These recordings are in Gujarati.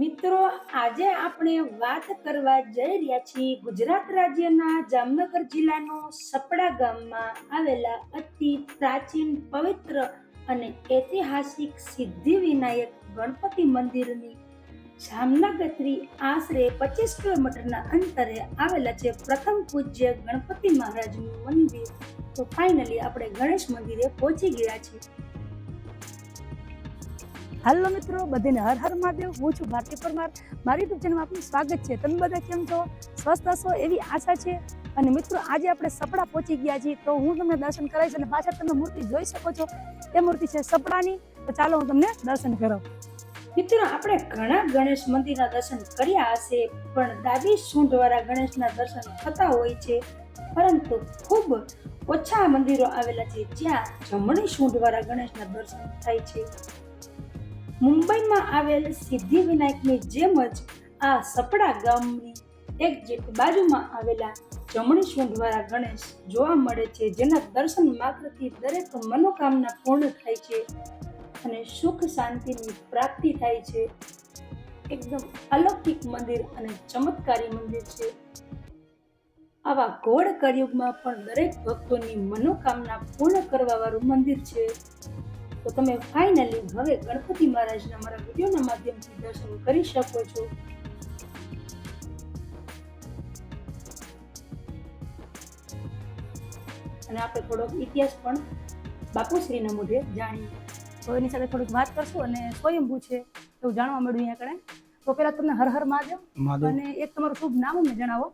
મિત્રો, આજે આપણે વાત કરવા જઈ રહ્યા છીએ ગુજરાત રાજ્યના જામનગર જિલ્લાનો સપડા ગામમાં આવેલા અતિ પ્રાચીન, પવિત્ર અને ઐતિહાસિક સિદ્ધિ વિનાયક ગણપતિ મંદિરની જામનગરથી આશરે પચીસ કિલોમીટરના અંતરે આવેલા છે પ્રથમ પૂજ્ય ગણપતિ મહારાજનું મંદિર. તો ફાઇનલી આપણે ગણેશ મંદિરે પહોંચી ગયા છીએ. હાલો મિત્રો, બધાને હર હર મહાદેવ. હું છું ભારતી પરમાર. મારી યુટ્યુબ ચેનલમાં આપનું સ્વાગત છે. તમે બધા કેમ છો? સ્વસ્થ હશો એવી આશા છે. અને મિત્રો, આજે આપણે સપડા પહોંચી ગયા છીએ. તો હું તમને દર્શન કરાવીશ અને પાછળ તમે મૂર્તિ જોઈ શકો છો. એ મૂર્તિ છે સપડાની. તો ચાલો હું તમને દર્શન કરાવું. મિત્રો, આપણે ઘણા ગણેશ મંદિરના દર્શન કર્યા હશે, પણ દાદી સૂંઢવાળા ગણેશના દર્શન થતા હોય છે? પરંતુ ખૂબ ઓછા મંદિરો આવેલા છે જ્યાં જમણી સૂંઢવાળા ગણેશના દર્શન થાય છે. મુંબઈમાં આવેલ સિદ્ધિવિનાયકની જેમ જ આ સપડા ગામની એક્ઝેક્ટ બાજુમાં આવેલા જમણી દ્વારા ગણેશ જોવા મળે છે, જેના દર્શન માત્રથી દરેક મનોકામના પૂર્ણ થાય છે અને સુખ શાંતિની પ્રાપ્તિ થાય છે. એકદમ અલૌકિક મંદિર અને ચમત્કારી મંદિર છે. આવા ઘોડ કળિયુગમાં પણ દરેક ભક્તોની મનોકામના પૂર્ણ કરવા વાળું મંદિર છે. તો તમે ફાઇનલી હવે ગણપતિ મહારાજના મારા વિડીયોના માધ્યમથી દર્શન કરી શકો છો. અને આપણે થોડોક ઇતિહાસ પણ બાપુશ્રીના મુદ્દે જાણીએ. તો એની સાથે થોડીક વાત કરશું અને સ્વયંભૂ છે એવું જાણવા મળ્યું અહીંયા કણે. તો પહેલા તમને હર હર મહાદેવ અને એક તમારું શુભ નામ અમને જણાવો.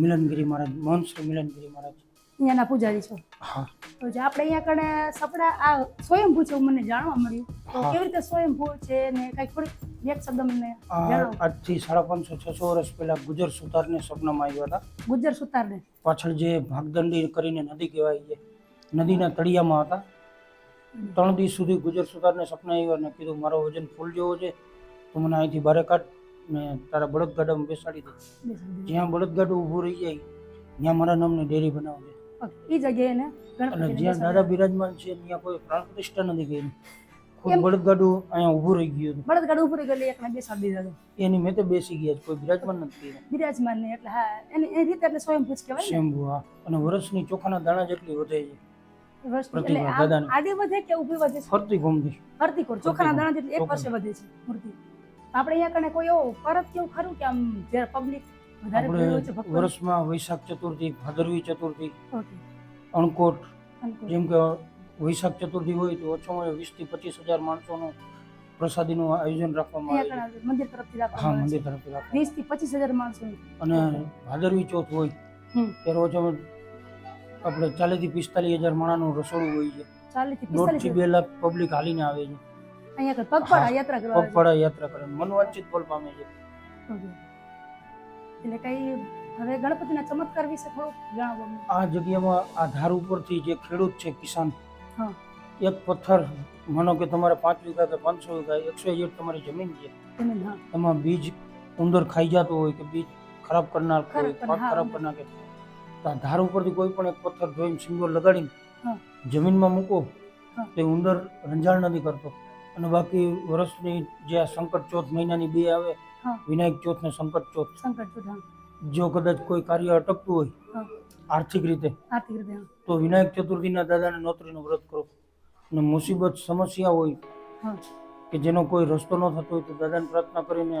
મિલનગીરી મહારાજ મોહન શ્રી મિલનગીરી મહારાજ. અહીંયાના પૂજારી છો. હા. તો જે આપણે અહીંયા કણે સપડા આ સ્વયંભૂ છે મને જાણવા મળ્યું. તો કેવી રીતે સ્વયંભૂ છે ને કઈ થોડીક એક શબ્દ મને આજથી સાડા પાંચસો છસો વર્ષ પહેલા ગુજર સુતારને સપનામાં આવ્યા હતા. ગુજર સુતારને. પાછળ જે ભાગદંડી કરીને નદી કહેવાય છે નદીના તળિયામાં હતા. ત્રણ દિવસ સુધી ગુજર સુતારને સપના આવ્યા ને કીધું મારો વજન ફૂલ જેવો છે તો મને અહીંથી બારે કાઢ ને તારા બળદગાડામાં બેસાડી દે. જ્યાં બળદગાડું ઊભું રહી જાય ત્યાં મારા નામની ડેરી બનાવજે. એ જગ્યાએ ને ગણપતિ જ્યાં દાદા બિરાજમાન છે ત્યાં કોઈ પ્રાણ પ્રતિષ્ઠા નથી કરી. ખુદ બળદગાડું અહીંયા ઊભું રહી ગયું બળદગાડું ઊભું રહી ગયેલી એકને બેસાડી દીધા. એની મેં તો બેસી ગયા કોઈ બિરાજમાન નથી બિરાજમાન ને એટલે હા એની એ રીતે એટલે સ્વયંભૂ જ કહેવાય સ્વયંભૂ હા. અને વર્ષની ચોખાના દાણા જેટલી વધે છે. આડી વધે કે ઊભી વધે છે? ફરતી ઘૂમતી. ફરતી કોર ચોખાના દાણા જેટલી એક. વર્ષે વધે છે મૂર્તિ. આપણે અહીંયા કોઈ એવો પરત કેવું ખરું કે આમ જ્યારે પબ્લિક આપણે વર્ષમાં વૈશાખ ચતુર્થી ભાદરવી ચતુર્થી અણકોટ જેમ કે વૈશાખ ચતુર્થી હોય તો ઓછામાં વીસથી પચીસ હજાર માણસોનું પ્રસાદીનું આયોજન રાખવામાં આવે મંદિર તરફથી હા મંદિર તરફથી રાખવામાં વીસથી પચીસ હજાર માણસો અને ભાદરવી ચોથ હોય. ત્યારે ઓછામાં આપણે ચાલીસથી પિસ્તાલીસ હજાર માણાનું રસોડું હોય છે. દોઢથી બે લાખ પબ્લિક હાલીને આવે છે. પગપાળા યાત્રા કરે. મનવાંચિત ફળ પામે છે. એટલે કઈ હવે ગણપતિના ચમત્કાર વિશે થોડું જણાવો આ જગ્યામાં આ ધાર ઉપરથી જે ખેડૂત છે કિસાન એક પથ્થર માનો કે તમારે પાંચ વીઘા કે પાંચસો વીઘા એકસો જેટ તમારી જમીન છે. એમાં બીજ ઉંદર ખાઈ જતો હોય કે બીજ ખરાબ કરનાર પાક ખરાબ કરનાર કે આ ધાર ઉપરથી કોઈ પણ એક પથ્થર જોઈને સિંગોર લગાડીને જમીનમાં મૂકો તે ઉંદર રંજાણ નથી કરતો. અને બાકી વર્ષની જે આ સંકટ ચોથ મહિનાની બે આવે. વિનાયક ચોથ ને સંકટ ચોથ. સંકટ ચોથ જો કદાચ કોઈ કાર્ય અટકતું હોય આર્થિક રીતે આર્થિક રીતે તો વિનાયક ચતુર્થીના દાદાને નોતરીનું વ્રત કરો. અને મુસીબત સમસ્યા હોય કે જેનો કોઈ રસ્તો ન થતો હોય તો દાદાને પ્રાર્થના કરીને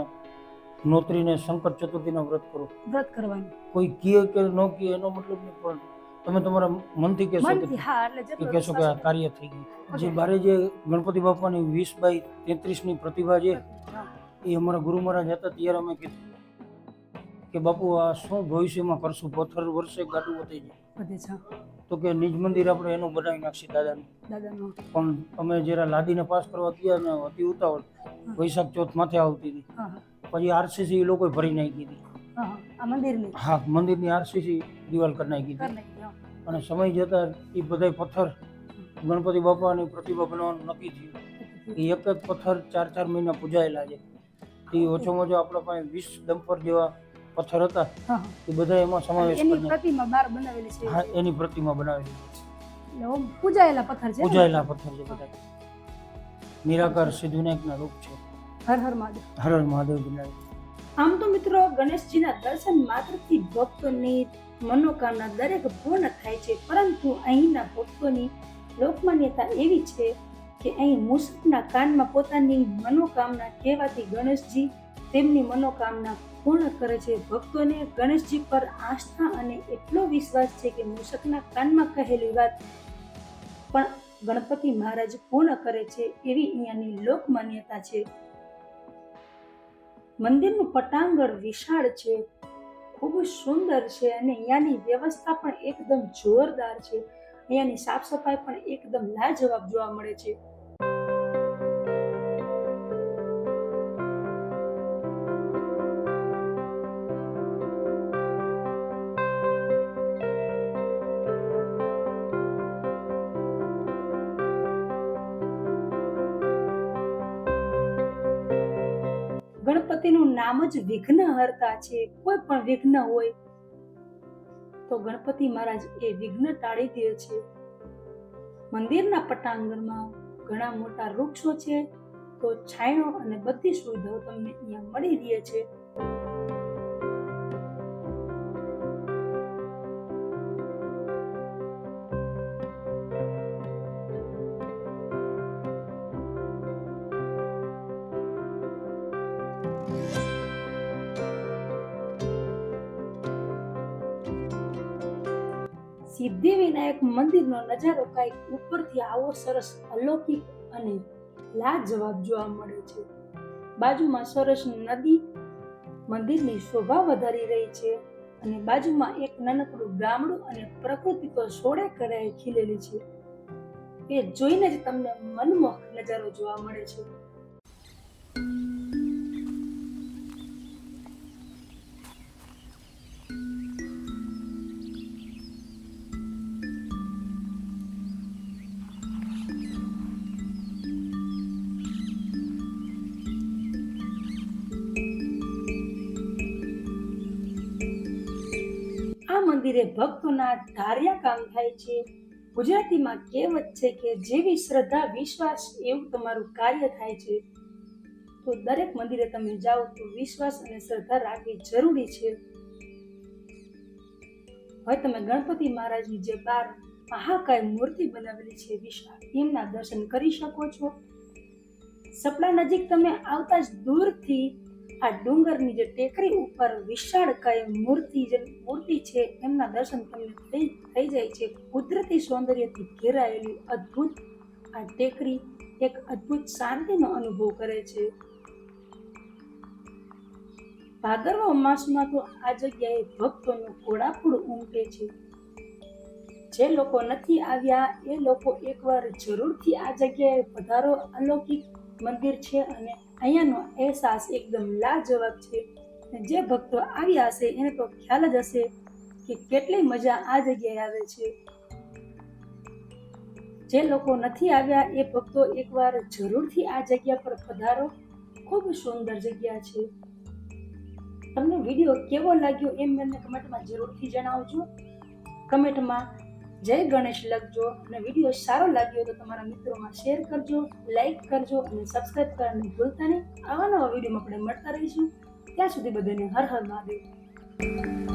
નોતરીને સંકટ ચતુર્થીના વ્રત કરો. વ્રત કરવાનું. કોઈ કીએ કે ન કીએ એનો મતલબ નહીં પણ તમે તમારા મનથી કહેશો કે મનથી હા એટલે કે કહેશો કે આ કાર્ય થઈ ગયું. જે બારે જે ગણપતિ બાપાની વીસ બાય તેત્રીસની પ્રતિભા છે. એ અમારા ગુરુ મહારાજ હતા ત્યારે અમે કીધું કે બાપુ આ શું ભવિષ્યમાં કરશું? પથ્થર વર્ષે ગાડું વધી જાય. તો કે નિજ મંદિર આપણે એનું બનાવી નાખશે દાદાનું. પણ અમે જરા લાદીને પાસ કરવા ગયા ને અતિ ઉતાવળ. વૈશાખ ચોથ માથે આવતી હતી. પછી આરસીસી એ લોકોએ ભરી નાખી હતી. હા હા. મંદિરની? આરસીસી દિવાલ કરી નાખી હતી. અને સમય જતાં એ બધા પથ્થર ગણપતિ બાપાની પ્રતિભા બનાવવાનું નક્કી થયું. એ એક એક પથ્થર ચાર ચાર મહિના પૂજાયેલા છે. એ ઓછામાં ઓછો આપણા પાસે વીસ ડમ્પર જેવા પથ્થર હતા. એ બધા એમાં સમાવેશ એની પ્રતિમા બાર બનાવેલી છે. હા એની પ્રતિમા બનાવેલી છે. પૂજાયેલા પથ્થર છે પૂજાયેલા પથ્થર છે બધા. નિરાકાર સિદ્ધિવિનાયકના રૂપ છે. હર હર મહાદેવ. હર હર મહાદેવ આમ તો મિત્રો ગણેશજીના દર્શન માત્રથી ભક્તોની મનોકામના દરેક પૂર્ણ થાય છે પરંતુ અહીંના ભક્તોની લોકમાન્યતા એવી છે કે અહીં મુસકના કાનમાં પોતાની મનોકામના કહેવાથી ગણેશજી તેમની મનોકામના પૂર્ણ કરે છે. ભક્તોને ગણેશજી પર આસ્થા અને એટલો વિશ્વાસ છે કે મુસકના કાનમાં કહેલી વાત પણ ગણપતિ મહારાજ પૂર્ણ કરે છે એવી અહીંયાની લોકમાન્યતા છે. મંદિરનું પટાંગણ વિશાળ છે, ખૂબ સુંદર છે અને અહીંયાની વ્યવસ્થા પણ એકદમ જોરદાર છે. અહીંયાની સાફ સફાઈ પણ એકદમ લાજવાબ જોવા મળે છે. ગણપતિનું નામ જ વિઘ્નહર્તા છે. કોઈ પણ વિઘ્ન હોય તો ગણપતિ મહારાજ એ વિઘ્ન ટાળી દે છે. મંદિરના પટાંગણમાં ઘણા મોટા વૃક્ષો છે. તો છાંયો અને બધી સુવિધાઓ તમને અહીંયા મળી રહે છે. સિદ્ધિ વિનાયક મંદિરનો નજારો કાંઈક ઉપરથી આવો સરસ અલૌકિક અને લાજવાબ જોવા મળે છે. બાજુમાં સરસ નદી મંદિરની શોભા વધારી રહી છે અને બાજુમાં એક નાનકડું ગામડું અને પ્રકૃતિ તો સોળે કરાએ ખીલેલી છે. એ જોઈને જ તમને મનમોહક નજારો જોવા મળે છે. મંદિરે ભક્તોના ધાર્યા કામ થાય છે. ગુજરાતીમાં કહેવત છે કે જેવી શ્રદ્ધા, વિશ્વાસ એવું તમારું કાર્ય થાય છે. તો દરેક મંદિરે તમે જાઓ તો વિશ્વાસ અને શ્રદ્ધા રાખવી જરૂરી છે. હવે તમે ગણપતિ મહારાજની જે બાર મહાકાય મૂર્તિ બનાવેલી છે, વિશાળ એમના દર્શન કરી શકો છો. સપડા નજીક તમે આવતા જ દૂરથી આ ડુંગરની જે ટેકરી ઉપર વિશાળ કાય મૂર્તિ જે, મૂર્તિ છે, એમના દર્શન તમને થઈ જાય છે. કુદરતી સૌંદર્યથી ઘેરાયેલી અદ્ભુત આ ટેકરી એક અદ્ભુત શાંતિનો અનુભવ કરે છે. ભાદરવા માસમાં તો આ જગ્યાએ ભક્તોનું ઘોડાપૂડ ઉમટે છે. જે લોકો નથી આવ્યા, એ લોકો એકવાર જરૂરથી આ જગ્યાએ પધારો. અલૌકિક મંદિર છે અને અહીંયાનો અહેસાસ એકદમ લાજવાબ છે. જે ભક્તો આવ્યા હશે એને તો ખ્યાલ જ હશે કે કેટલી મજા આ જગ્યાએ આવે છે. જે લોકો નથી આવ્યા એ ભક્તો એકવાર જરૂરથી આ જગ્યા પર પધારો. ખૂબ સુંદર જગ્યા છે. તમને વીડિયો કેવો લાગ્યો એમ મને કમેન્ટમાં જરૂરથી જણાવજો. કમેન્ટમાં જય ગણેશ લખજો અને વીડિયો સારો લાગ્યો તો તમારા મિત્રોમાં શેર કરજો લાઈક કરજો અને સબસ્ક્રાઈબ કરવાનું ભૂલતા નહીં. આવા નવા વિડીયોમાં આપણે મળતા રહીશું. ત્યાં સુધી બધાને હર હર મહાદેવ.